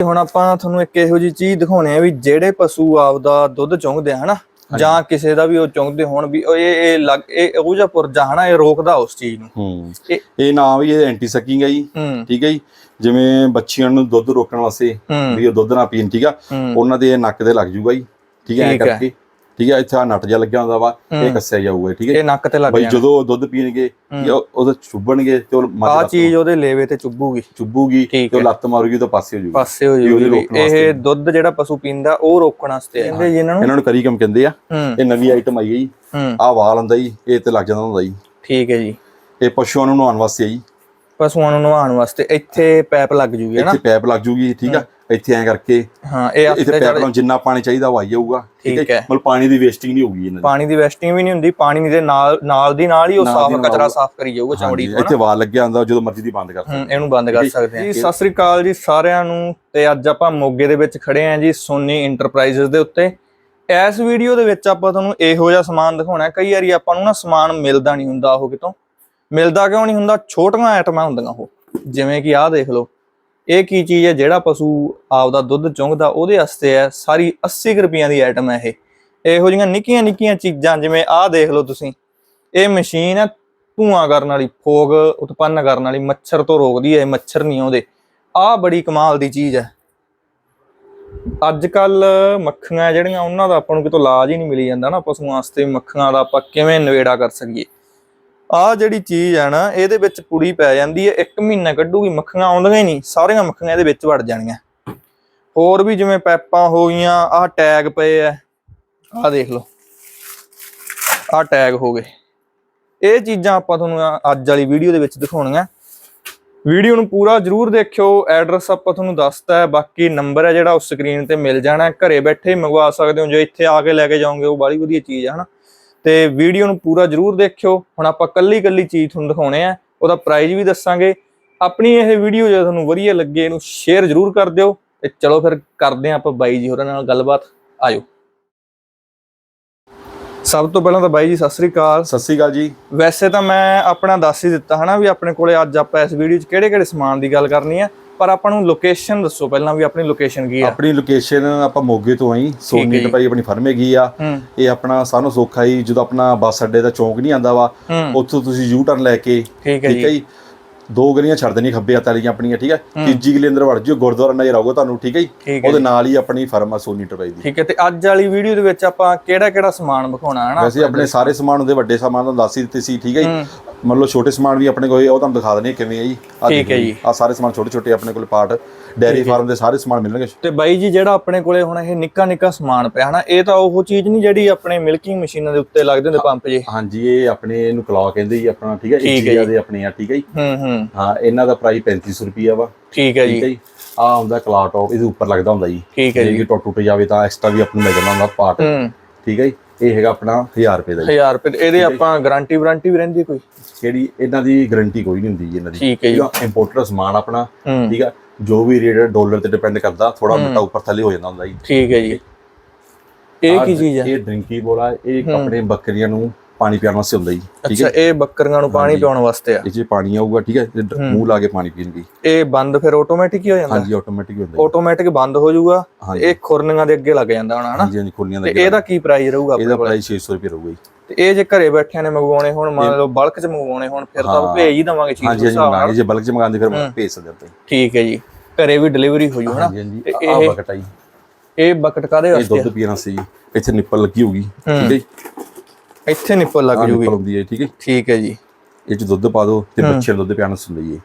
ਹੁਣ ਆਪਾਂ ਤੁਹਾਨੂੰ ਇੱਕ ਇਹੋ ਜੀ ਚੀਜ਼ ਦਿਖਾਉਣੇ ਆ ਵੀ ਜਿਹੜੇ ਪਸ਼ੂ ਆਪਦਾ ਦੁੱਧ ਚੁੰਗਦੇ ਆ ਹਨਾ ਜਾਂ ਕਿਸੇ ਦਾ ਵੀ ਉਹ ਚੁੰਗਦੇ ਹੋਣ ਵੀ ਉਹ ਇਹ ਇਹ ਲੱਗ ਇਹ ਉਹ ਪੁਰਜਾ ਹਨਾ ਇਹ ਰੋਕਦਾ ਉਸ ਚੀਜ਼ ਨੂੰ। ਹੂੰ। ਇਹ- ਨਾਮ ਵੀ ਇਹ ਐਂਟੀ ਸਕਿੰਗ ਹੈ। ਜੀ ਠੀਕ ਹੈ ਜੀ? ਜਿਵੇਂ ਬੱਚਿਆਂ ਨੂੰ ਦੁੱਧ ਰੋਕਣ ਵਾਸਤੇ ਵੀ ਉਹ ਦੁੱਧ ਨਾ ਪੀਣ ਠੀਕ ਆ? ਉਹਨਾਂ ਦੇ ਨੱਕ ਤੇ ਲੱਗ ਜੂਗਾ ਜੀ। ਠੀਕ ਹੈ। ਕਰਕੇ। ਠੀਕ ਹੈ ਇੱਥੇ ਆ ਨੱਟ ਜਿਹਾ ਲੱਗਿਆ ਹੁੰਦਾ ਵਾ ਇਹ ਹੂੰ। ਕੱਸਿਆ ਜਾਊਗਾ ਠੀਕ ਹੈ? ਇਹ ਨੱਕ ਤੇ ਲੱਗ ਬਈ ਜਾਣਾ। ਜਦੋਂ ਉਹ ਦੁੱਧ ਪੀਣਗੇ ਉਹਦੇ ਚੁੱਭਣਗੇ ਤੇ ਉਹ ਆ ਚੀਜ਼ ਉਹਦੇ ਲੇਵੇ ਤੇ ਚੁੱਭੂਗੀ। ਚੁੱਭੂਗੀ ਤੇ ਉਹ ਹੈ। ਲੱਤ ਮਾਰੂਗੀ ਤਾਂ ਪਾਸੇ ਹੋ ਜੂਗੀ ਪਾਸੇ ਹੋ ਜਾਊਗੀ। ਇਹ ਦੁੱਧ ਜਿਹੜਾ ਪਸ਼ੂ ਪੀਂਦਾ ਉਹ ਰੋਕਣ ਵਾਸਤੇ ਕਹਿੰਦੇ ਇਹਨਾਂ ਨੂੰ ਇਹਨਾਂ ਨੂੰ ਕਰੀ ਕੰਮ ਕਹਿੰਦੇ ਆ। ਹੂੰ। ਇਹ ਨਵੀਂ ਆਈਟਮ ਆਈ ਹੈ ਜੀ। ਹੂੰ। ਆ ਵਾਲ ਹੁੰਦਾ ਜੀ ਇਹ ਤੇ ਲੱਗ ਜਾਂਦਾ ਹੁੰਦਾ ਜੀ। ਠੀਕ ਹੈ ਜੀ। ਇਹ ਪਸ਼ੂਆਂ ਨੂੰ ਨਹਾਉਣ ਵਾਸਤੇ ਆ ਜੀ। ਪਸ਼ੂਆਂ ਨੂੰ ਨਵਾਉਣ ਵਾਸਤੇ ਇੱਥੇ ਪੈਪ ਲੱਗ ਜੂਗੀ ਹਨਾ ਇੱਥੇ ਪੈਪ ਲੱਗ ਜੂਗੀ ਠੀਕ ਆ। ਇੱਥੇ ਐਂ ਕਰਕੇ ਹਾਂ ਇਹ ਇੱਥੇ ਪੈਪ ਨਾਲ ਜਿੰਨਾ ਪਾਣੀ ਚਾਹੀਦਾ ਉਹ ਆਈ ਜਾਊਗਾ ਠੀਕ ਹੈ। ਮਤਲਬ ਪਾਣੀ ਦੀ ਵੇਸਟਿੰਗ ਨਹੀਂ ਹੋਊਗੀ ਇਹਨਾਂ ਦੀ। ਪਾਣੀ ਦੀ ਵੈਸਟਿੰਗ ਵੀ ਨਹੀਂ ਹੁੰਦੀ ਪਾਣੀ ਦੇ ਨਾਲ ਨਾਲ ਦੀ ਨਾਲ ਹੀ ਉਹ ਸਾਫ਼ ਕਚਰਾ ਸਾਫ਼ ਕਰੀ ਜਾਊਗਾ ਤੋਂ ਇੱਥੇ ਵਾਲ ਲੱਗਿਆ ਹੁੰਦਾ ਜਦੋਂ ਮਰਜ਼ੀ ਦੀ ਬੰਦ ਕਰ ਸਕਦੇ ਇਹਨੂੰ ਬੰਦ ਕਰ ਸਕਦੇ ਹਾਂ। ਜੀ ਸਤਿ ਸ੍ਰੀ ਅਕਾਲ ਜੀ ਸਾਰਿਆਂ ਨੂੰ ਤੇ ਅੱਜ ਆਪਾਂ ਮੋਗੇ ਦੇ ਵਿੱਚ ਖੜੇ ਆਂ ਜੀ ਸੋਨੀ ਇੰਟਰਪ੍ਰਾਈਜ਼ਸ ਦੇ ਉੱਤੇ। ਇਸ ਵੀਡੀਓ ਦੇ ਵਿੱਚ ਆਪਾਂ ਤੁਹਾਨੂੰ ਇਹੋ ਜਿਹਾ ਸਮਾਨ ਦਿਖਾਉਣਾ ਹੈ। ਕਈ ਵਾਰੀ ਆਪਾਂ ਨੂੰ ਨਾ ਸਮਾਨ ਮਿਲਦਾ ਨਹੀਂ ਹੁੰਦਾ ਉਹ ਕਿਤੋਂ। ਮਿਲਦਾ ਕਿਉਂ ਨਹੀਂ ਹੁੰਦਾ? ਛੋਟੀਆਂ ਆਈਟਮਾਂ ਹੁੰਦੀਆਂ ਉਹ। ਜਿਵੇਂ ਕਿ ਆਹ ਦੇਖ ਲਓ। ਇਹ ਕੀ ਚੀਜ਼ ਹੈ ਜਿਹੜਾ ਪਸ਼ੂ ਆਪਦਾ ਦੁੱਧ ਚੁੰਗਦਾ ਉਹਦੇ ਵਾਸਤੇ ਹੈ ਸਾਰੀ 80 ਕੁ ਰੁਪਈਆਂ ਦੀ ਆਈਟਮ ਹੈ ਇਹ। ਇਹੋ ਜਿਹੀਆਂ ਨਿੱਕੀਆਂ ਨਿੱਕੀਆਂ ਚੀਜ਼ਾਂ ਜਿਵੇਂ ਆਹ ਦੇਖ ਲਓ ਤੁਸੀਂ, ਇਹ ਮਸ਼ੀਨ ਹੈ ਧੂਆਂ ਕਰਨ ਵਾਲੀ, ਫੋਗ ਉਤਪੰਨ ਕਰਨ ਵਾਲੀ, ਮੱਛਰ ਤੋਂ ਰੋਕਦੀ ਹੈ ਮੱਛਰ ਨਹੀਂ ਆਉਂਦੇ। ਆਹ ਬੜੀ ਕਮਾਲ ਦੀ ਚੀਜ਼ ਹੈ। ਅੱਜ ਕੱਲ ਮੱਖੀਆਂ ਜਿਹੜੀਆਂ, ਉਹਨਾਂ ਦਾ ਆਪਾਂ ਨੂੰ ਕਿਤੋਂ ਇਲਾਜ ਹੀ ਨਹੀਂ ਮਿਲੀ ਜਾਂਦਾ ਨਾ ਪਸ਼ੂਆਂ ਵਾਸਤੇ, ਮੱਖੀਆਂ ਦਾ ਆਪਾਂ ਕਿਵੇਂ ਨਵੇੜਾ ਕਰ ਸਕੀਏ? ਆਹ ਜਿਹੜੀ ਚੀਜ਼ ਹੈ ਨਾ, ਇਹਦੇ ਵਿੱਚ ਕੁੜੀ ਪੈ ਜਾਂਦੀ ਹੈ, ਇੱਕ ਮਹੀਨਾ ਕੱਢੂਗੀ, ਮੱਖੀਆਂ ਆਉਂਦੀਆਂ ਹੀ ਨਹੀਂ, ਸਾਰੀਆਂ ਮੱਖੀਆਂ ਇਹਦੇ ਵਿੱਚ ਵੜ ਜਾਣੀਆਂ। ਹੋਰ ਵੀ ਜਿਵੇਂ ਪੈਪਾਂ ਹੋ ਗਈਆਂ, ਆਹ ਟੈਗ ਪਏ ਆ, ਆਹ ਦੇਖ ਲਓ, ਆਹ ਟੈਗ ਹੋ ਗਏ। ਇਹ ਚੀਜ਼ਾਂ ਆਪਾਂ ਤੁਹਾਨੂੰ ਅੱਜ ਵਾਲੀ ਵੀਡੀਓ ਦੇ ਵਿੱਚ ਦਿਖਾਉਣੀਆਂ। ਵੀਡੀਓ ਨੂੰ ਪੂਰਾ ਜਰੂਰ ਦੇਖਿਓ, ਐਡਰੈਸ ਆਪਾਂ ਤੁਹਾਨੂੰ ਦੱਸਤਾ ਹੈ, ਬਾਕੀ ਨੰਬਰ ਹੈ ਜਿਹੜਾ ਉਸ ਸਕਰੀਨ ਤੇ ਮਿਲ ਜਾਣਾ ਹੈ। ਘਰੇ ਬੈਠੇ ਹੀ ਮੰਗਵਾ ਸਕਦੇ ਹੋ, ਜੇ ਇੱਥੇ ਆ ਕੇ ਲੈ ਕੇ ਜਾਓਗੇ, ਉਹ ਬਾਲੀ ਵਧੀਆ ਚੀਜ਼ ਹੈ ਹਨਾ। ਤੇ ਵੀਡੀਓ ਨੂੰ ਪੂਰਾ ਜਰੂਰ ਦੇਖਿਓ। ਹੁਣ ਆਪਾਂ ਕੱਲੀ ਕੱਲੀ ਚੀਜ਼ ਤੁਹਾਨੂੰ ਦਿਖਾਉਣੇ ਆ ਉਹਦਾ ਪ੍ਰਾਈਸ ਵੀ ਦੱਸਾਂਗੇ। ਆਪਣੀ ਇਹ ਵੀਡੀਓ ਜੇ ਤੁਹਾਨੂੰ ਵਧੀਆ ਲੱਗੇ ਇਹਨੂੰ ਸ਼ੇਅਰ ਜਰੂਰ ਕਰ ਦਿਓ ਤੇ ਚਲੋ ਫਿਰ ਕਰਦੇ ਹਾਂ ਆਪਾਂ ਬਾਈ ਜੀ ਹੋਰਾਂ ਨਾਲ ਗੱਲਬਾਤ। ਆਜੋ। ਸਭ ਤੋਂ ਪਹਿਲਾਂ ਤਾਂ ਬਾਈ ਜੀ ਸਤਿ ਸ੍ਰੀ ਅਕਾਲ। ਸਤਿ ਸ੍ਰੀ ਅਕਾਲ ਜੀ। ਵੈਸੇ ਤਾਂ ਮੈਂ ਆਪਣਾ ਦੱਸ ਹੀ ਦਿੱਤਾ ਹਨਾ ਵੀ ਆਪਣੇ ਕੋਲੇ ਅੱਜ ਆਪਾਂ ਇਸ ਵੀਡੀਓ 'ਚ ਕਿਹੜੇ-ਕਿਹੜੇ ਸਮਾਨ ਦੀ ਗੱਲ ਕਰਨੀ ਹੈ ਪਰ ਆਪਾਂ ਨੂੰ ਲੋਕੇਸ਼ਨ ਦੱਸੋ ਪਹਿਲਾਂ ਵੀ ਆਪਣੀ ਲੋਕੇਸ਼ਨ ਕੀ ਆ? ਆਪਣੀ ਲੋਕੇਸ਼ਨ ਆਪਾਂ ਮੋਗੇ ਤੋਂ ਆਈ ਸੋਨੀ। ਟਪਾਈ ਆਪਣੀ ਫਰਮ ਹੈਗੀ ਆ। ਇਹ ਆਪਣਾ ਸਾਨੂੰ ਸੌਖਾ ਹੀ ਜਦੋਂ ਆਪਣਾ ਬੱਸ ਅੱਡੇ ਦਾ ਚੌਂਕ ਨਹੀਂ ਆਂਦਾ ਵਾ ਉੱਥੋਂ ਤੁਸੀਂ ਯੂ ਟਰਨ ਲੈ ਕੇ ਠੀਕ ਹੈ ਜੀ। ਦੋ ਗਲੀਆਂ ਛੱਡ ਦੇਣੀ ਖੱਬੇ ਹੱਥ ਵਾਲੀਆਂ ਆਪਣੀਆਂ ਠੀਕ ਹੈ? ਤੀਜੀ ਗਲੀ ਅੰਦਰ ਵੜ ਜਿਓ ਗੁਰਦੁਆਰਾ ਨਜ਼ਰ ਆਊਗਾ ਤੁਹਾਨੂੰ ਠੀਕ ਹੈ ਜੀ? ਹੈ ਉਹਦੇ ਨਾਲ ਹੀ ਆਪਣੀ ਫਰਮ ਆ ਸੋਨੀ ਟਪਾਈ ਦੀ। ਠੀਕ ਹੈ ਤੇ ਅੱਜ ਵਾਲੀ ਵੀਡੀਓ ਦੇ ਵਿੱਚ ਆਪਾਂ ਕਿਹੜਾ-ਕਿਹੜਾ ਸਮਾਨ ਵਿਖਾਉਣਾ ਹਨਾ? ਵੈਸੇ ਆਪਣੇ ਸਾਰੇ ਸਮਾਨ ਹੁੰਦੇ ਵੱਡੇ ਸਮਾਨ ਤੁਹਾਨੂੰ ਦੱਸ ਹੀ ਦਿੱਤੇ ਸੀ ਠੀਕ ਹੈ ਜੀ? ਹੂੰ। ਮੰਨ ਲਓ ਛੋਟੇ ਸਮਾਨ ਵੀ ਆਪਣੇ ਕੋਲ ਹੈ, ਉਹ ਤੁਹਾਨੂੰ ਦਿਖਾ ਦਨੇ ਕਿਵੇਂ ਹੈ ਜੀ। ਠੀਕ ਹੈ ਜੀ। ਆਹ ਸਾਰੇ ਸਮਾਨ ਛੋਟੇ ਛੋਟੇ ਆਪਣੇ ਕੋਲ ਪਾਰਟ। ਡੈਰੀ ਫਾਰਮ ਦੇ ਸਾਰੇ ਸਮਾਨ ਮਿਲਣਗੇ। ਤੇ ਬਾਈ ਜੀ ਜਿਹੜਾ ਆਪਣੇ ਕੋਲੇ ਹੁਣ ਇਹ ਨਿੱਕਾ-ਨਿੱਕਾ ਸਮਾਨ ਪਿਆ ਹਨਾ ਇਹ ਤਾਂ ਉਹ ਚੀਜ਼ ਨਹੀਂ ਜਿਹੜੀ ਆਪਣੇ ਮਿਲਕਿੰਗ ਮਸ਼ੀਨਾਂ ਦੇ ਉੱਤੇ ਲੱਗਦੇ ਹੁੰਦੇ ਪੰਪ ਜੇ? ਹਾਂਜੀ ਇਹ ਆਪਣੇ ਇਹਨੂੰ ਕਲਾ ਕਹਿੰਦੇ ਜੀ ਆਪਣਾ ਠੀਕ ਹੈ ਇੰਚੀਆ ਦੇ ਆਪਣੇ ਆ ਠੀਕ ਹੈ ਜੀ। ਹੂੰ ਹੂੰ। ਹਾਂ ਇਹਨਾਂ ਦਾ ਪ੍ਰਾਈਸ 3500 ਰੁਪਿਆ ਵਾ। ਠੀਕ ਹੈ ਜੀ। ਆ ਹੁੰਦਾ ਕਲਾ ਟੌਪ ਇਹਦੇ ਉੱਪਰ ਲੱਗਦਾ ਹੁੰਦਾ ਜੀ। ਠੀਕ ਹੈ ਜੇ ਜੀ। ਟੁੱਟ ਟੁੱਟ ਜਾਵੇ ਤਾਂ ਐਕਸਟਰਾ ਵੀ ਆਪਾਂ ਨੂੰ ਮਿਲ ਜਾਂਦਾ ਹੁੰਦਾ ਪਾਰਟ ਠੀਕ ਹੈ ਜੀ। ਇਹ ਹੈਗਾ ਆਪਣਾ 1000 ਰੁਪਏ ਦਾ ਜੀ। 1000 ਰੁਪਏ ਇਹਦੇ ਆਪਾਂ ਗਾਰੰਟੀ ਵਾਰੰਟੀ ਵੀ ਰਹਿੰਦੀ ਕੋਈ? ਕਿਹੜੀ ਇਹਨਾਂ ਦੀ ਗਾਰੰਟੀ ਕੋਈ ਨਹੀਂ ਹੁੰਦੀ ਜੀ ਇਹਨਾਂ ਦੀ। ਠੀਕ ਹੈ ਜੀ। ਇੰਪੋਰਟਰ ਸਮਾਨ ਆਪਣਾ। ਠੀਕ ਹੈ ਜੋ ਵੀ ਰੇਟ ਡਾਲਰ ਤੇ ਡਿਪੈਂਡ ਕਰਦਾ ਥੋੜਾ ਮੋਟਾ ਉੱਪਰ ਥੱਲੇ ਹੋ ਜਾਂਦਾ ਹੁੰਦਾ ਜੀ। ਠੀਕ ਹੈ ਜੀ। ਇਹ ਕੀ ਚੀਜ਼ ਹੈ? ਇਹ ਡਰਿੰਕੀ ਬੋਲਾ ਇਹ ਆਪਣੇ ਬੱਕਰੀਆਂ ਨੂੰ ਪਾਣੀ ਪਿਆਉਣ ਵਾਸਤੇ ਹੁੰਦਾ ਜੀ ਠੀਕ ਅੱਛਾ ਇਹ ਬੱਕਰੀਆਂ ਨੂੰ ਪਾਣੀ ਪਿਉਣ ਵਾਸਤੇ ਆ? ਇਹ 'ਚ ਪਾਣੀ ਆਊਗਾ ਠੀਕ ਹੈ? ਮੂੰਹ ਲਾ ਕੇ ਪਾਣੀ ਪੀਣਗੇ ਇਹ ਬੰਦ ਫਿਰ ਆਟੋਮੈਟਿਕ ਹੀ ਹੋ ਜਾਂਦਾ? ਹਾਂਜੀ ਆਟੋਮੈਟਿਕ ਹੁੰਦਾ ਜੀ। ਆਟੋਮੈਟਿਕ ਬੰਦ ਹੋ ਜਾਊਗਾ ਇਹ ਖੁਰਨੀਆਂ ਦੇ ਅੱਗੇ ਲੱਗ ਜਾਂਦਾ ਹੋਣਾ ਹਨਾ? ਹਾਂਜੀ ਹਾਂਜੀ ਖੁਰਲੀਆਂ ਦਾ ਤੇ ਇਹਦਾ ਕੀ ਪ੍ਰਾਈਸ ਰਹੂਗਾ ਇਹਦਾ ਪ੍ਰਾਈਸ 600 ਰੁਪਏ ਰਹੂਗਾ ਜੀ। ਤੇ ਇਹ ਜੇ ਘਰੇ ਬੈਠਿਆਂ ਨੇ ਮੰਗਵਾਉਣੇ ਹੁਣ ਮੰਨ ਲਓ ਬਲਕ ਚ ਮੰਗਵਾਉਣੇ ਹੁਣ ਫਿਰ ਤਾਂ ਹਾਂ। ਭੇਜ ਹੀ ਦਵਾਂਗੇ ਚੀਜ਼ ਹਾਂਜੀ ਹਾਂਜੀ ਜੇ ਬਲਕ ਚ ਮੰਗਾਉਂਦੇ ਫਿਰ ਭੇਜ ਸਕਦੇ ਆਪਾਂ ਠੀਕ ਹੈ ਜੀ। ਘਰੇ ਵੀ ਡਿਲੀਵਰੀ ਹੋ ਜੂ ਹਨਾ ਹਾਂਜੀ ਹਾਂਜੀ। ਤੇ ਆ ਇਹ- ਬਕਟ ਆਈ ਇਹ ਬਕਟ ਕਾਦੇ ਇਹ ਵਾਸਤੇ ਦੁੱਧ ਪੀਣ ਜੀ। ਇੱਥੇ ਨਿੱਪਲ ਲੱਗੀ ਹੋਊਗੀ ਠੀਕ ਹੈ ਜੀ। ਆ? ਇੱਥੇ ਨਿੱਪਲ ਲੱਗ ਜੂਗੀ। ਨਿੱਪਲ ਹੁੰਦੀ ਹੈ ਠੀਕ ਹੈ ਠੀਕ ਹੈ ਜੀ। ਇਹ ਚ ਦੁੱਧ ਪਾ ਦਿਓ ਤੇ ਬੱਚੇ ਨੂੰ ਦੁੱਧ ਪਿਆਣਾ ਸੁਣ ਲਈਏ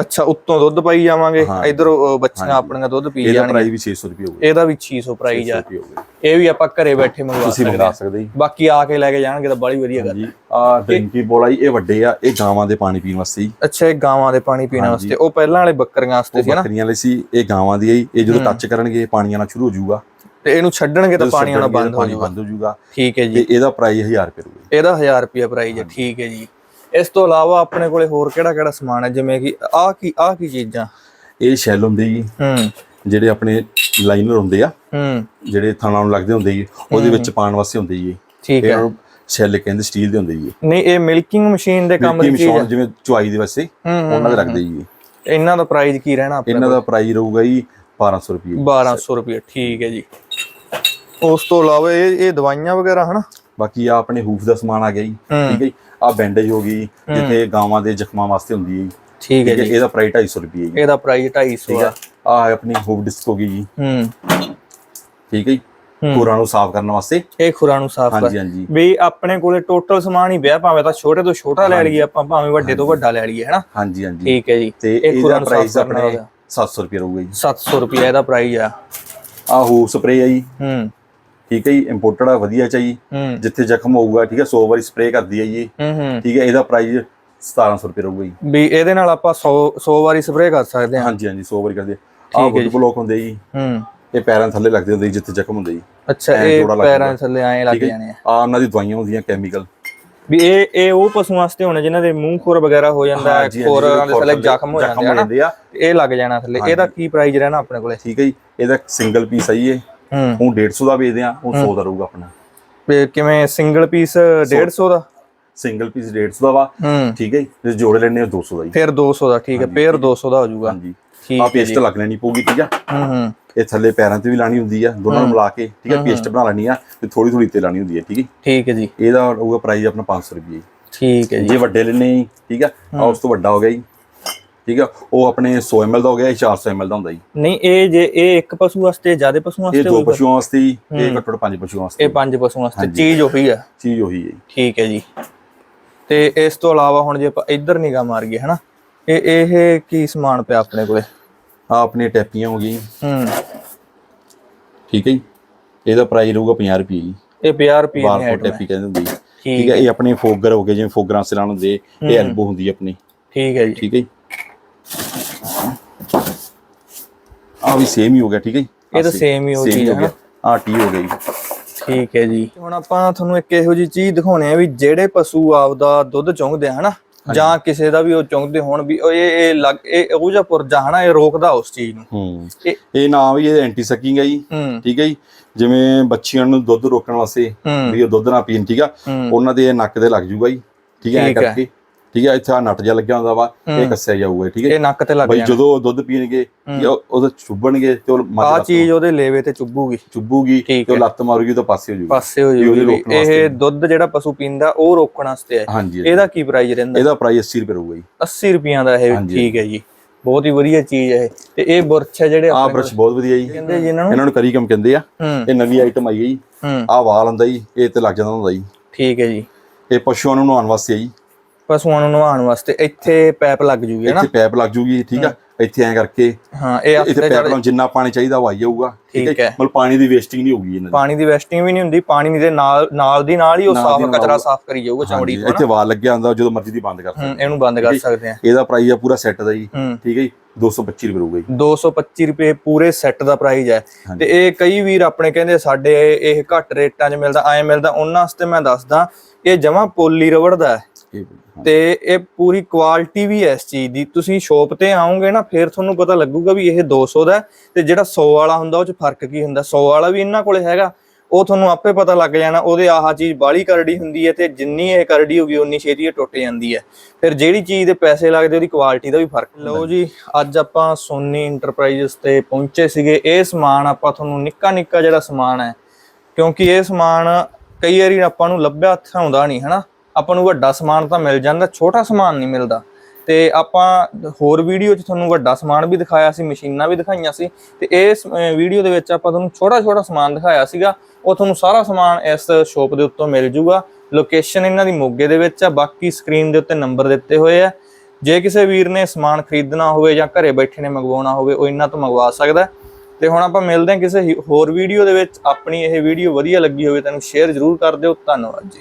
ਅੱਛਾ ਉੱਤੋਂ ਦੁੱਧ ਪਾਈ ਜਾਵਾਂਗੇ। ਇਧਰ ਬੱਚੀਆਂ ਆਪਣੀਆਂ ਦੁੱਧ ਪੀ ਇਹਦਾ ਜਾਣਗੀਆਂ। ਪ੍ਰਾਈਸ ਵੀ 600 ਰੁਪਏ ਹੋਊਗਾ। ਇਹਦਾ ਵੀ 600 ਪ੍ਰਾਈਸ ਆ। ਰੁਪਏ ਇਹ ਵੀ ਆਪਾਂ ਘਰੇ ਬੈਠੇ ਮੰਗਵਾ ਸਕਦੇ ਮੰਗਾ ਹਾਂ। ਸਕਦੇ ਜੀ। ਬਾਕੀ ਆ ਕੇ ਲੈ ਕੇ ਜਾਣਗੇ ਤਾਂ ਬੜੀ ਵਧੀਆ ਗੱਲ ਹਾਂਜੀ। ਆ। ਡਰਿੰਕੀ ਬੋਲਾ ਜੀ ਇਹ ਵੱਡੇ ਆ ਇਹ ਗਾਵਾਂ ਦੇ ਪਾਣੀ ਪੀਣ ਵਾਸਤੇ ਜੀ। ਅੱਛਾ ਇਹ ਗਾਵਾਂ ਦੇ ਪਾਣੀ ਪੀਣ ਵਾਸਤੇ। ਉਹ ਪਹਿਲਾਂ ਵਾਲੇ ਬੱਕਰੀਆਂ ਵਾਸਤੇ ਸੀ ਨਾ। ਬੱਕਰੀਆਂ ਲਈ ਸੀ ਇਹ ਗਾਵਾਂ ਦੀ ਆਈ ਇਹ ਜਦੋਂ ਟੱਚ ਕਰਨਗੇ ਪਾਣੀ ਆਣਾ ਸ਼ੁਰੂ ਹੋ ਜਾਊਗਾ। ਤੇ ਇਹਨੂੰ ਛੱਡਣਗੇ ਤਾਂ ਪਾਣੀ ਆਉਣਾ ਬੰਦ ਹੋ ਜਾਊਗਾ। ਠੀਕ ਹੈ ਤੇ ਜੀ ਇਹਦਾ ਪ੍ਰਾਈਸ 1000 ਰੁਪਏ ਇਹਦਾ 1000 ਰੁਪਿਆ ਪ੍ਰਾਈਸ ਹੈ ਠੀਕ ਹੈ ਜੀ। ਇਸ ਤੋਂ ਇਲਾਵਾ ਆਪਣੇ ਕੋਲੇ ਹੋਰ ਕਿਹੜਾ ਕਿਹੜਾ ਸਮਾਨ ਹੈ? ਜਿਵੇਂ ਕਿ ਆਹ ਕੀ ਆਹ ਕੀ ਚੀਜ਼ਾਂ? ਇਹ ਸ਼ੈਲ ਹੁੰਦੇ ਜੀ। ਹੂੰ। ਜਿਹੜੇ ਆਪਣੇ ਲਾਈਨਰ ਹੁੰਦੇ ਆ ਹੂੰ। ਜਿਹੜੇ ਥਾਣਾ ਨੂੰ ਲੱਗਦੇ ਹੁੰਦੇ ਜੀ ਉਹਦੇ ਵਿੱਚ ਪਾਣ ਵਾਸਤੇ ਹੁੰਦੇ ਜੀ। ਠੀਕ ਹੈ। ਸ਼ੈਲ ਕਹਿੰਦੇ ਸਟੀਲ ਦੇ ਹੁੰਦੇ ਜੀ। ਨਹੀਂ ਇਹ ਮਿਲਕਿੰਗ ਮਸ਼ੀਨ ਦੇ ਕੰਮ ਦੀ ਚੀਜ਼ ਹੈ। ਜਿਵੇਂ ਚੁਆਈ ਦੇ ਵਾਸਤੇ ਉਹਨਾਂ ਦੇ ਰੱਖਦੇ ਜੀ। ਇਹਨਾਂ ਦਾ ਪ੍ਰਾਈਸ ਕੀ ਰਹਿਣਾ ਆਪਣੇ ਇਹਨਾਂ ਦਾ ਪ੍ਰਾਈਸ ਰਹੂਗਾ ਜੀ 1200 ਰੁਪਏ 1200 ਰੁਪਏ ਠੀਕ ਹੈ ਜੀ। ਉਸ ਤੋਂ ਇਲਾਵਾ ਇਹ ਇਹ ਦਵਾਈਆਂ ਵਗੈਰਾ ਹਨਾ? ਬਾਕੀ ਆ ਆਪਣੇ ਹੂਫ ਦਾ ਸਮਾਨ ਆ ਗਿਆ ਜੀ ਠੀਕ ਹੈ ਜੀ। ਆ ਬੈਂਡੇਜ ਹੋ ਗਈ ਜਿੱਥੇ ਗਾਵਾਂ ਦੇ ਜ਼ਖਮਾਂ ਵਾਸਤੇ ਹੁੰਦੀ ਹੈ ਠੀਕ ਹੈ ਹੈ ਜੀ। ਇਹਦਾ ਪ੍ਰਾਈਸ 250 ਰੁਪਏ ਜੀ। ਇਹਦਾ ਪ੍ਰਾਈਸ 250 ਠੀਕ ਆ ਹੈ। ਆ। ਹੈ ਆਪਣੀ ਹੂਫ ਡਿਸਕ ਹੋ ਗਈ ਜੀ। ਹੂੰ। ਠੀਕ ਹੈ ਜੀ। ਪੂਰਾ ਨੂੰ ਸਾਫ਼ ਕਰਨ ਵਾਸਤੇ। ਇਹ ਖੁਰਾਂ ਨੂੰ ਸਾਫ਼ ਕਰ। ਹਾਂਜੀ ਹਾਂਜੀ। ਵੀ ਆਪਣੇ ਕੋਲੇ ਟੋਟਲ ਸਮਾਨ ਹੀ ਪਿਆ ਭਾਵੇਂ ਤਾਂ ਛੋਟੇ ਤੋਂ ਛੋਟਾ ਲੈ ਲਈਏ ਆਪਾਂ ਭਾਵੇਂ ਵੱਡੇ ਤੋਂ ਵੱਡਾ ਲੈ ਲਈਏ ਹਨਾ? ਹਾਂਜੀ ਹਾਂਜੀ। ਠੀਕ ਹੈ ਜੀ। ਤੇ ਇਹ ਖੁਰਾਂ ਇਹਦਾ ਪ੍ਰਾਈਸ ਆਪਣੇ ਉਹਦਾ। 700 ਰੁਪਏ ਰਹੂਗਾ ਜੀ। 700 ਰੁਪਏ ਇਹਦਾ ਪ੍ਰਾਈਸ ਆ। ਆ ਹੂਫ ਸਪਰੇ ਆ ਜੀ। ਹੂੰ। ਠੀਕ ਹੈ ਜੀ ਇੰਪੋਰਟਡ ਆ ਵਧੀਆ ਚਾਹੀ ਹੂੰ। ਜਿੱਥੇ ਜ਼ਖਮ ਹੋਊਗਾ ਠੀਕ ਹੈ 100 ਵਾਰੀ ਸਪਰੇ ਕਰਦੀ ਹੈ ਜੀ ਠੀਕ ਹੈ ਇਹਦਾ ਪ੍ਰਾਈਸ 1700 ਰੁਪਏ ਰਹੂਗਾ ਜੀ। ਵੀ ਇਹਦੇ ਨਾਲ ਆਪਾਂ 100 100 ਵਾਰੀ ਸਪਰੇਅ ਕਰ ਸਕਦੇ ਹਾਂ। ਹਾਂਜੀ ਹਾਂਜੀ 100 ਵਾਰੀ ਕਰਦੇ ਆ। ਗੁੱਡ ਬਲੋਕ ਹੁੰਦੇ ਜੀ। ਹੂੰ। ਇਹ ਪੈਰਾਂ ਥੱਲੇ ਲੱਗਦੇ ਹੁੰਦੇ ਜਿੱਥੇ ਜ਼ਖਮ ਹੁੰਦੇ ਜੀ। ਅੱਛਾ ਇਹ ਪੈਰਾਂ ਥੱਲੇ ਐਂ ਲੱਗ ਜਾਣੇ ਆ। ਆ ਉਹਨਾਂ ਦੀ ਦਵਾਈਆਂ ਹੁੰਦੀਆਂ ਕੈਮੀਕਲ ਵੀ ਇਹ ਇਹ ਉਹ ਪਸ਼ੂਆਂ ਵਾਸਤੇ ਹੋਣੇ ਜਿਨ੍ਹਾਂ ਦੇ ਮੂੰਹ ਖੁਰ ਵਗੈਰਾ ਹੋ ਜਾਂਦਾ ਹੈ ਖੁਰਾਂ ਦੇ ਥੱਲੇ ਜ਼ਖਮ ਹੋ ਜਾਂਦੇ ਆ ਜਾਂਦੇ ਇਹ ਲੱਗ ਜਾਣਾ ਥੱਲੇ। ਇਹਦਾ ਕੀ ਪ੍ਰਾਈਸ ਰਹਿਣਾ ਆਪਣੇ ਕੋਲੇ? ਠੀਕ ਹੈ ਜੀ। ਇਹਦਾ ਸਿੰਗਲ ਪੀਸ ਆ ਜੀ ਇਹ। ਹੂੰ ਉਹ 150 ਦਾ ਵੇਚਦੇ ਆ ਉਹ 100 ਦਾ ਰਹੂਗਾ ਆਪਣਾ। ਵੀ ਕਿਵੇਂ ਸਿੰਗਲ ਪੀਸ 150 ਦਾ? ਸਿੰਗਲ ਪੀਸ 150 ਦਾ ਵਾ। ਠੀਕ ਹੈ ਜੀ ਜੋੜੇ ਲੈਣੇ ਆ 200 ਦਾ ਜੀ। ਫਿਰ 200 ਦਾ ਠੀਕ ਹੈ ਪੇਅਰ 200 ਦਾ ਹੋ ਜਾਊਗਾ। ਹਾਂਜੀ। ਠੀਕ ਆ ਪੇਸਟ ਲੱਗ ਲੈਣੀ ਪਊਗੀ ਠੀਕ ਆ। ਹੂੰ ਹੂੰ। ਇਹ ਥੱਲੇ ਪੈਰਾਂ ਤੇ ਵੀ ਲਾਣੀ ਹੁੰਦੀ ਆ ਦੋਨਾਂ ਨੂੰ ਮਿਲਾ ਕੇ ਠੀਕ ਹੈ ਪੇਸਟ ਬਣਾ ਲੈਣੀ ਆ ਤੇ ਥੋੜੀ ਥੋੜੀ ਤੇ ਲਾਣੀ ਹੁੰਦੀ ਹੈ ਠੀਕ ਹੈ। ਠੀਕ ਹੈ ਜੀ। ਇਹਦਾ ਹੋਊਗਾ ਪ੍ਰਾਈਸ ਆਪਣਾ 500 ਰੁਪਏ ਠੀਕ ਹੈ ਜੀ। ਜੇ ਵੱਡੇ ਲੈਣੇ ਠੀਕ ਆ ਆ ਉਸ ਤੋਂ ਵੱਡਾ ਹੋ ਗਿਆ ਜੀ। ਠੀਕ ਆ? ਉਹ ਆਪਣੇ 100 ml ਦਾ ਹੋ ਗਿਆ ਇਹ 400 ml ਦਾ ਹੁੰਦਾ ਜੀ? ਨਹੀਂ ਇਹ ਜੇ ਇਹ ਇੱਕ ਪਸ਼ੂ ਵਾਸਤੇ ਜ਼ਿਆਦਾ ਪਸ਼ੂ ਇਹ ਵਾਸਤੇ ਦੋ ਹੋਊਗਾ? ਪਸ਼ੂਆਂ ਵਾਸਤੇ ਜੀ, ਇਹ ਘੱਟੋ ਘੱਟ ਪੰਜ ਪਸ਼ੂਆਂ ਵਾਸਤੇ। ਇਹ ਪੰਜ ਪਸ਼ੂ ਵਾਸਤੇ ਚੀਜ਼ ਉਹੀ ਆ। ਚੀਜ਼ ਉਹੀ ਹੈ ਜੀ। ਠੀਕ ਹੈ ਜੀ। ਤੇ ਇਸ ਤੋਂ ਇਲਾਵਾ ਹੁਣ ਜੇ ਆਪਾਂ ਇੱਧਰ ਨਿਗਾਹ ਮਾਰੀਏ ਹਨਾ? ਇਹ ਇਹ ਕੀ ਸਮਾਨ ਪਿਆ ਆਪਣੇ ਕੋਲੇ? ਆ ਆਪਣੀਆਂ ਟੈਪੀਆਂ ਹੋ ਗਈਆਂ ਹੂੰ। ਠੀਕ ਹੈ ਜੀ। ਇਹਦਾ ਪ੍ਰਾਈਸ ਰਹੂਗਾ 50 ਰੁਪਏ ਜੀ। ਇਹ 50 ਰੁਪਏ ਦੀ ਹੈ। ਟੈਪੀ ਕਹਿੰਦੇ ਹੁੰਦੇ ਜੀ। ਠੀਕ ਹੈ ਇਹ ਆਪਣੇ ਫੋਗਰ ਹੋ ਗਏ ਜਿਵੇਂ ਫੋਗਰਾਂ ਸੇ ਲਾਣ ਹੁੰਦੇ ਇਹ ਐਲਬੋ ਹੁੰਦੀ ਆਪਣੀ। ਠੀਕ ਹੈ ਜੀ। ਠੀਕ ਹੈ ਜੀ ਆ ਵੀ ਸੇਮ ਹੀ ਹੋ ਗਿਆ ਠੀਕ ਹੈ ਜੀ? ਇਹ ਤਾਂ same ਹੀ ਹੋ ਗਈ ਹੈ ਨਾ। ਆ ਟੀ ਹੋ ਗਈ ਠੀਕ ਹੈ ਜੀ। ਹੁਣ ਆਪਾਂ ਤੁਹਾਨੂੰ ਇੱਕ ਇਹੋ ਜੀ ਚੀਜ਼ ਦਿਖਾਉਣੇ ਆ ਵੀ ਜਿਹੜੇ ਪਸ਼ੂ ਆਪਦਾ ਦੁੱਧ ਚੁੰਗਦੇ ਆ ਹਨਾ ਜਾਂ ਕਿਸੇ ਦਾ ਵੀ ਉਹ ਚੁੰਗਦੇ ਹੋਣ ਵੀ ਇਹ ਇਹ ਲੱਗ ਇਹ ਉਹ ਜਿਹਾ ਪੁਰਜਾ ਹਨਾ ਇਹ ਰੋਕਦਾ ਉਸ ਚੀਜ਼ ਨੂੰ। ਹੂੰ। ਇਹ ਨਾਮ ਵੀ ਇਹ ਐਂਟੀ ਸਕਿੰਗ ਹੈ ਜੀ ਠੀਕ ਹੈ ਜੀ? ਜਿਵੇਂ ਬੱਚਿਆਂ ਨੂੰ ਦੁੱਧ ਰੋਕਣ ਵਾਸਤੇ ਵੀ ਉਹ ਦੁੱਧ ਨਾ ਪੀਣ ਠੀਕ ਆ। ਉਹਨਾਂ ਦੇ ਨੱਕ ਦੇ ਲੱਗ ਜੂਗਾ ਜੀ ਠੀਕ ਹੈ? ਐ ਠੀਕ ਹੈ। ਕਰਕੇ। ਠੀਕ ਹੈ ਇੱਥੇ ਆ ਨੱਟ ਜਿਹਾ ਲੱਗਿਆ ਹੁੰਦਾ ਵਾ ਇਹ ਕੱਸਿਆ ਜਾਊਗਾ ਠੀਕ ਹੈ। ਇਹ ਨੱਕ ਤੇ ਲੱਗ ਬਈ ਜਾਣਾ। ਜਦੋਂ ਦੁੱਧ ਪੀਣਗੇ ਆ, ਉਹਦੇ ਚੁੱਭਣਗੇ ਤੇ ਉਹ ਆ ਚੀਜ਼ ਉਹਦੇ ਲੇਵੇ ਤੇ ਚੁੱਭੂਗੀ। ਚੁੱਭੂਗੀ ਤੇ ਉਹ ਹੈ। ਲੱਤ ਮਾਰੂਗੀ ਤਾਂ ਪਾਸੇ ਹੋ ਜਾਊਗੀ। ਪਾਸੇ ਹੋ ਜਾਊਗੀ। ਇਹ ਦੁੱਧ ਜਿਹੜਾ ਪਸ਼ੂ ਪੀਂਦਾ ਉਹ ਰੋਕਣ ਵਾਸਤੇ ਹੈ। ਇਹਦਾ ਕੀ ਪ੍ਰਾਈਸ ਰਹਿੰਦਾ? ਇਹਦਾ ਪ੍ਰਾਈਸ 80 ਰੁਪਏ ਰਹੂਗਾ ਜੀ। 80 ਰੁਪਈਆਂ ਦਾ ਇਹ। ਠੀਕ ਹੈ ਜੀ। ਬਹੁਤ ਹੀ ਵਧੀਆ ਚੀਜ਼ ਹੈ ਤੇ ਇਹ ਬੁਰਛ ਹੈ ਜਿਹੜੇ ਆਹ ਆਪਣੇ ਬ੍ਰਸ਼ ਬਹੁਤ ਵਧੀਆ ਜੀ। ਕਹਿੰਦੇ ਜੀ ਇਹਨਾਂ ਨੂੰ। ਇਹਨਾਂ ਨੂੰ ਕਰੀ ਕਮ ਕਹਿੰਦੇ ਆ। ਹੂੰ। ਇਹ ਨਵੀਂ ਆਈਟਮ ਆਈ ਹੈ ਜੀ। ਹੂੰ। ਆਹ ਵਾਲ ਹੁੰਦਾ ਜੀ ਇਹ ਤੇ ਲੱਗ ਜਾਂਦਾ ਹੁੰਦਾ ਜੀ। ਠੀਕ ਹੈ ਜੀ। ਇਹ ਪਸ਼ੂਆਂ ਨੂੰ ਨਹਾਉਣ ਵਾਸਤੇ ਆ ਜੀ। ਪਸ਼ੂਆਂ ਨੂੰ ਨਵਾਉਣ ਵਾਸਤੇ ਇੱਥੇ ਪੈਪ ਲੱਗ ਜੂਗੀ ਹੈ ਨਾ? ਇੱਥੇ ਪੈਪ ਲੱਗ ਜੂਗੀ ਠੀਕ ਆ? ਇੱਥੇ ਐ ਕਰਕੇ। ਹਾਂ ਇਹ ਇੱਥੇ ਪੈਪ ਨਾਲ ਜਿੰਨਾ ਪਾਣੀ ਚਾਹੀਦਾ ਉਹ ਆਈ ਜਾਊਗਾ ਠੀਕ ਹੈ। ਮਤਲਬ ਪਾਣੀ ਦੀ ਵੇਸਟਿੰਗ ਨਹੀਂ ਹੋਊਗੀ ਇਹਨਾਂ ਦੀ। ਪਾਣੀ ਦੀ ਵੈਸਟਿੰਗ ਵੀ ਨਹੀਂ ਹੁੰਦੀ ਪਾਣੀ ਦੇ ਨਾਲ ਨਾਲ ਦੀ ਨਾਲ ਹੀ ਉਹ ਸਾਫ਼ ਕਚਰਾ ਸਾਫ਼ ਕਰੀ ਜਾਊਗਾ ਚਮੜੀ ਤੋਂ ਇੱਥੇ ਵਾਲ ਲੱਗਿਆ ਹੁੰਦਾ ਜਦੋਂ ਮਰਜ਼ੀ ਦੀ ਬੰਦ ਕਰ ਸਕਦੇ ਇਹਨੂੰ ਬੰਦ ਕਰ ਸਕਦੇ ਆ। ਇਹਦਾ ਪ੍ਰਾਈਸ ਆ ਪੂਰਾ ਸੈੱਟ ਦਾ ਜੀ ਠੀਕ ਹੈ ਜੀ? 225 ਰੁਪਏ ਰਹੂਗਾ ਜੀ। 225 ਰੁਪਏ ਪੂਰੇ ਸੈੱਟ ਦਾ ਪ੍ਰਾਈਸ ਹੈ। ਤੇ ਇਹ ਕਈ ਵੀਰ ਆਪਣੇ ਕਹਿੰਦੇ ਸਾਡੇ ਇਹ ਘੱਟ ਰੇਟਾਂ 'ਚ ਮਿਲਦਾ ਐ ਮਿਲਦਾ ਉਹਨਾਂ ਵਾਸਤੇ ਮੈਂ ਦੱਸਦਾ ਇਹ ਜਮਾ ਪੋਲੀ ਰਬੜ ਦਾ ਹੈ। ਤੇ ਇਹ ਪੂਰੀ ਕੁਆਲਿਟੀ ਵੀ ਹੈ ਇਸ ਚੀਜ਼ ਦੀ। ਤੁਸੀਂ ਸ਼ੋਪ ਤੇ ਆਓਗੇ ਨਾ ਫਿਰ ਤੁਹਾਨੂੰ ਪਤਾ ਲੱਗੂਗਾ ਵੀ ਇਹ 200 ਦਾ ਤੇ ਜਿਹੜਾ 100 ਵਾਲਾ ਹੁੰਦਾ ਉਹ 'ਚ ਫ਼ਰਕ ਕੀ ਹੁੰਦਾ? 100 ਵਾਲਾ ਵੀ ਇਹਨਾਂ ਕੋਲੇ ਹੈਗਾ ਉਹ ਤੁਹਾਨੂੰ ਆਪੇ ਪਤਾ ਲੱਗ ਜਾਣਾ ਉਹਦੇ ਆਹ ਚੀਜ਼ ਬਾਹਲੀ ਕਰੜੀ ਹੁੰਦੀ ਹੈ ਤੇ ਜਿੰਨੀ ਇਹ ਕਰੜੀ ਹੋਗੀ ਉਨੀ ਛੇਤੀ ਇਹ ਟੁੱਟ ਜਾਂਦੀ ਹੈ। ਫਿਰ ਜਿਹੜੀ ਚੀਜ਼ ਦੇ ਪੈਸੇ ਲੱਗਦੇ ਉਹਦੀ ਕੁਆਲਿਟੀ ਦਾ ਵੀ ਫ਼ਰਕ ਲਓ ਜੀ ਅੱਜ ਆਪਾਂ ਸੋਨੀ ਇੰਟਰਪ੍ਰਾਈਜ਼ਸ ਤੇ ਪਹੁੰਚੇ ਸੀਗੇ। ਇਹ ਸਮਾਨ ਆਪਾਂ ਤੁਹਾਨੂੰ ਨਿੱਕਾ ਨਿੱਕਾ ਜਿਹੜਾ ਸਮਾਨ ਹੈ ਕਿਉਂਕਿ ਇਹ ਸਮਾਨ ਕਈ ਵਾਰੀ ਆਪਾਂ ਨੂੰ ਲੱਭਿਆ ਹੱਥ ਆਉਂਦਾ ਨਹੀਂ ਹਨਾ? ਆਪਾਂ ਨੂੰ ਵੱਡਾ ਸਮਾਨ ਤਾਂ ਮਿਲ ਜਾਂਦਾ, ਛੋਟਾ ਸਮਾਨ ਨਹੀਂ ਮਿਲਦਾ। ਤੇ ਆਪਾਂ ਹੋਰ ਵੀਡੀਓ 'ਚ ਤੁਹਾਨੂੰ ਵੱਡਾ ਸਮਾਨ ਵੀ ਦਿਖਾਇਆ ਸੀ, ਮਸ਼ੀਨਾਂ ਵੀ ਦਿਖਾਈਆਂ ਸੀ, ਤੇ ਇਸ ਵੀਡੀਓ ਦੇ ਵਿੱਚ ਆਪਾਂ ਤੁਹਾਨੂੰ ਛੋਟਾ ਛੋਟਾ ਸਮਾਨ ਦਿਖਾਇਆ ਸੀਗਾ। ਉਹ ਤੁਹਾਨੂੰ ਸਾਰਾ ਸਮਾਨ ਇਸ ਸ਼ੋਪ ਦੇ ਉੱਤੋਂ ਮਿਲ ਜੂਗਾ। ਲੋਕੇਸ਼ਨ ਇਹਨਾਂ ਦੀ ਮੋਗੇ ਦੇ ਵਿੱਚ ਆ, ਬਾਕੀ ਸਕਰੀਨ ਦੇ ਉੱਤੇ ਨੰਬਰ ਦਿੱਤੇ ਹੋਏ ਆ। ਜੇ ਕਿਸੇ ਵੀਰ ਨੇ ਸਮਾਨ ਖਰੀਦਣਾ ਹੋਵੇ ਜਾਂ ਘਰੇ ਬੈਠੇ ਨੇ ਮੰਗਵਾਉਣਾ ਹੋਵੇ, ਉਹ ਇਹਨਾਂ ਤੋਂ ਮੰਗਵਾ ਸਕਦਾ ਹੈ। ਤੇ ਹੁਣ ਆਪਾਂ ਮਿਲਦੇ ਹਾਂ ਕਿਸੇ ਹੀ- ਹੋਰ ਵੀਡੀਓ ਦੇ ਵਿੱਚ। ਆਪਣੀ ਇਹ ਵੀਡੀਓ ਵਧੀਆ ਲੱਗੀ ਹੋਵੇ ਤੈਨੂੰ ਸ਼ੇਅਰ ਜ਼ਰੂਰ ਕਰ ਦਿਓ। ਧੰਨਵਾਦ ਜੀ।